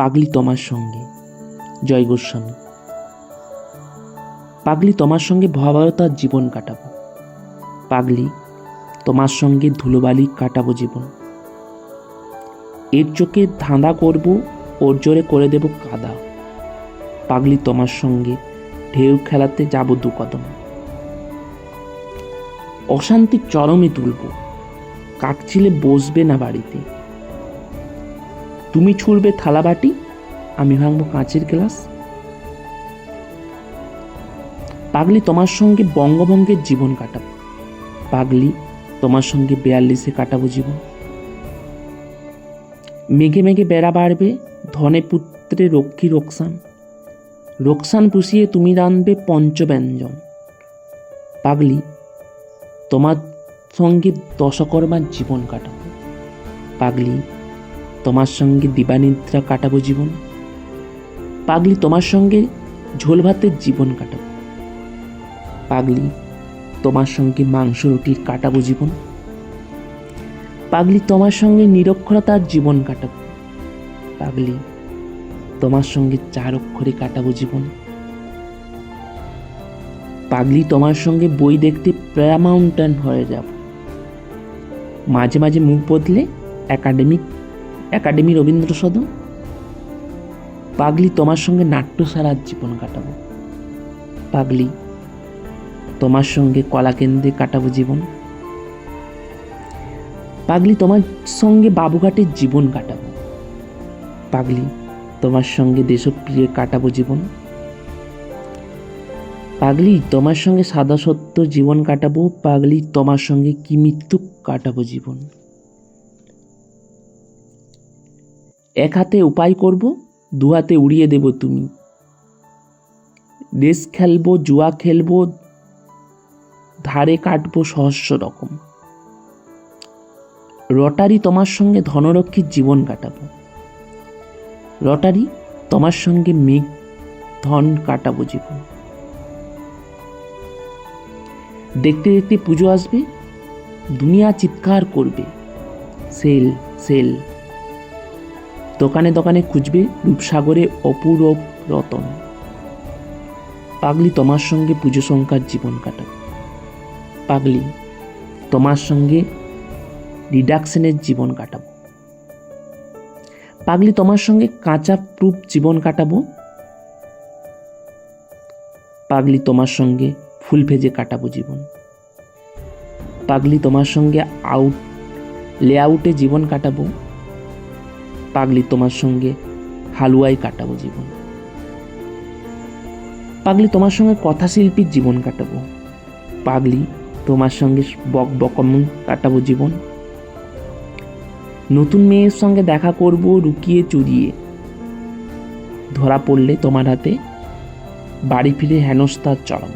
পাগলি তোমার সঙ্গে। জয় গোস্বামী। পাগলি তোমার সঙ্গে ভয়াবহতার জীবন কাটাবো। পাগলি তোমার সঙ্গে ধুলোবালি কাটাবো জীবন। এর চোখে ধাঁধা করব, ওর জোরে করে দেব কাদা। পাগলি তোমার সঙ্গে ঢেউ খেলাতে যাব দু কদম। অশান্তির চরমে তুলব। কাকছিলে বসবে না বাড়িতে। তুমি ছুড়বে থালাবাটি আমি ভাঙবো কাঁচের গ্লাস। পাগলি তোমার সঙ্গে বঙ্গভঙ্গের জীবন কাটাবো। পাগলি তোমার সঙ্গে বেয়াল্লিশে কাটাবো জীবন। মেঘে মেঘে বেড়া বাড়বে ধনে পুত্রে রক্ষী রোকসান। রোকসান পুষিয়ে তুমি রাঁধবে পঞ্চব্যঞ্জন। পাগলি তোমার সঙ্গে দশকর্মার জীবন কাটাবো। পাগলি তোমার সঙ্গে দিবানিদ্রা কাটাবো জীবন। পাগলি তোমার সঙ্গে ঝোল ভাতের জীবন কাটাবো। পাগলি তোমার সঙ্গে মাংস রুটির কাটাবো জীবন। পাগলি তোমার সঙ্গে নিরক্ষরতার জীবন কাটাবো। পাগলি তোমার সঙ্গে চার অক্ষরে কাটাবো জীবন। পাগলি তোমার সঙ্গে বই দেখতে প্রেয়া মাউন্টেন হয়ে যাব। মাঝে মাঝে মুখ বদলে একাডেমিক একাডেমি রবীন্দ্র সদন পাগলি তোমার সঙ্গে নাট্যশালার জীবন কাটাবো। পাগলি, তোমার সঙ্গে কলাকেন্দ্রে কাটাবো জীবন। পাগলি, তোমার সঙ্গে বাবুঘাটের জীবন কাটাবো। পাগলি, তোমার সঙ্গে দেশপ্রিয় কাটাবো জীবন। পাগলি, তোমার সঙ্গে সাদা সত্য জীবন কাটাবো। পাগলি, তোমার সঙ্গে কি মৃত্যু কাটাবো জীবন। এক হাতে উপায় করব, দু হাতে উড়িয়ে দেব তুমি। রেস খেলব, জুয়া খেলব, ধারে কাটবো সহস্র রকম। রটারি তোমার সঙ্গে ধনরক্ষীর জীবন কাটাবো। রটারি তোমার সঙ্গে মেঘ, ধন কাটাবো জীবন। দেখতে দেখতে পুজো আসবে, দুনিয়া চিৎকার করবে। Sale sale. দোকানে দোকানে খুঁজবে রূপসাগরে অপূরব রতন। পাগলি তোমার সঙ্গে পুজো সংখ্যার জীবন কাটাবো। পাগলি তোমার সঙ্গে রিডাকশনের জীবন কাটাবো। পাগলি তোমার সঙ্গে কাঁচা প্রুফ জীবন কাটাবো। পাগলি তোমার সঙ্গে ফুল ভেজে কাটাবো জীবন। পাগলি তোমার সঙ্গে আউট লেআউটে জীবন কাটাবো। পাগলি তোমার সঙ্গে হালুয়াই কাটাবো জীবন। পাগলি তোমার সঙ্গে কথাশিল্পীর জীবন কাটাবো। পাগলি তোমার সঙ্গে বক বকম কাটাবো জীবন। নতুন মেয়ের সঙ্গে দেখা করব রুকিয়ে চুরিয়ে। ধরা পড়লে তোমার হাতে বাড়ি ফিরে হেনস্তার চরম।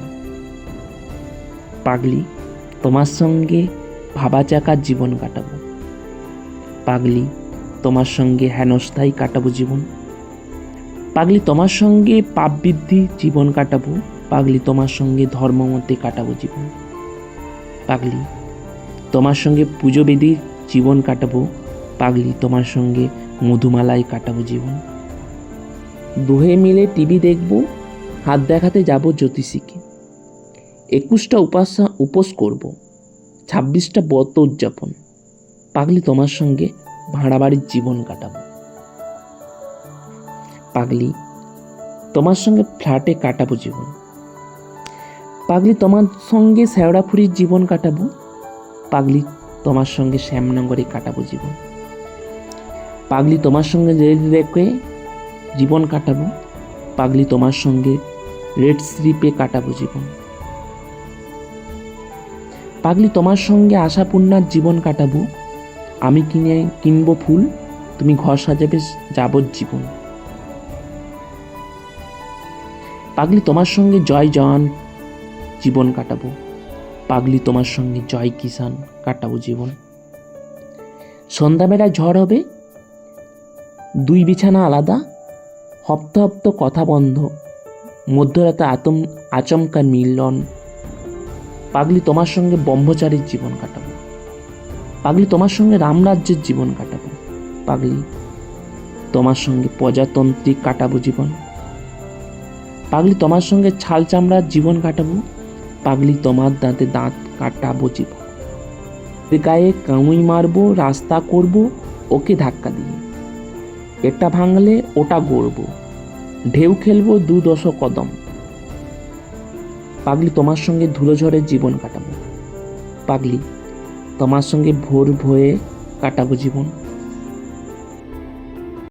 পাগলি তোমার সঙ্গে ভাবা চাকার জীবন কাটাবো। পাগলি তোমার সঙ্গে হেনস্থাই কাটাবো জীবন। পাগলি তোমার সঙ্গে পাপ বৃদ্ধি জীবন কাটাবো, পাগলি তোমার সঙ্গে ধর্মমতে কাটাবো জীবন। পাগলি তোমার সঙ্গে পুজো বেদির জীবন কাটাবো, পাগলি তোমার সঙ্গে মধুমালায় কাটাবো জীবন। দুহে মিলে টিভি দেখব, হাত দেখাতে যাব জ্যোতিষীকে। একুশটা উপাসা উপোস করব, ছাব্বিশটা ব্রত উদযাপন। পাগলি তোমার সঙ্গে ভাড়া বাড়ির জীবন কাটাবো। পাগলি, তোমার সঙ্গে ফ্ল্যাটে কাটাবো জীবন। পাগলি, তোমার সঙ্গে শেওড়াফুরির জীবন কাটাবো। পাগলি, তোমার সঙ্গে শ্যামনগরে কাটাবো জীবন। পাগলি, তোমার সঙ্গে রেখে জীবন কাটাবো। পাগলি, তোমার সঙ্গে রেড স্লিপে কাটাবো জীবন। পাগলি, তোমার সঙ্গে আশাপূর্ণার জীবন কাটাবো। আমি কিনে কিনবো ফুল, তুমি ঘর সাজাবে যাবজ্জীবন। পাগলি তোমার সঙ্গে জয় জওয়ান জীবন কাটাবো। পাগলি তোমার সঙ্গে জয় কিষান, কাটাবো জীবন। সন্ধ্যাবেলায় ঝড় হবে, দুই বিছানা আলাদা, হপ্ত হপ্ত কথা বন্ধ, মধ্যরাতে আতম আচমকা মিলন। পাগলি তোমার সঙ্গে ব্রহ্মচারীর জীবন কাটাবো। পাগলি তোমার সঙ্গে রামরাজ্যের জীবন কাটাবো। পাগলি, তোমার সঙ্গে প্রজাতন্ত্রী কাটাবো জীবন। পাগলি, তোমার সঙ্গে ছাল চামড়ার জীবন কাটাবো। পাগলি, তোমার দাঁতে দাঁত কাটাবো জীবন। গায়ে কামুই মারবো, রাস্তা করব, ওকে ধাক্কা দিয়ে। এটা ভাঙলে ওটা গড়বো। ঢেউ খেলব দু দশ কদম। পাগলি, তোমার সঙ্গে ধুলো ঝড়ে জীবন কাটাবো। পাগলি তোমার সঙ্গে ভোর ভয়ে কাটাবো জীবন।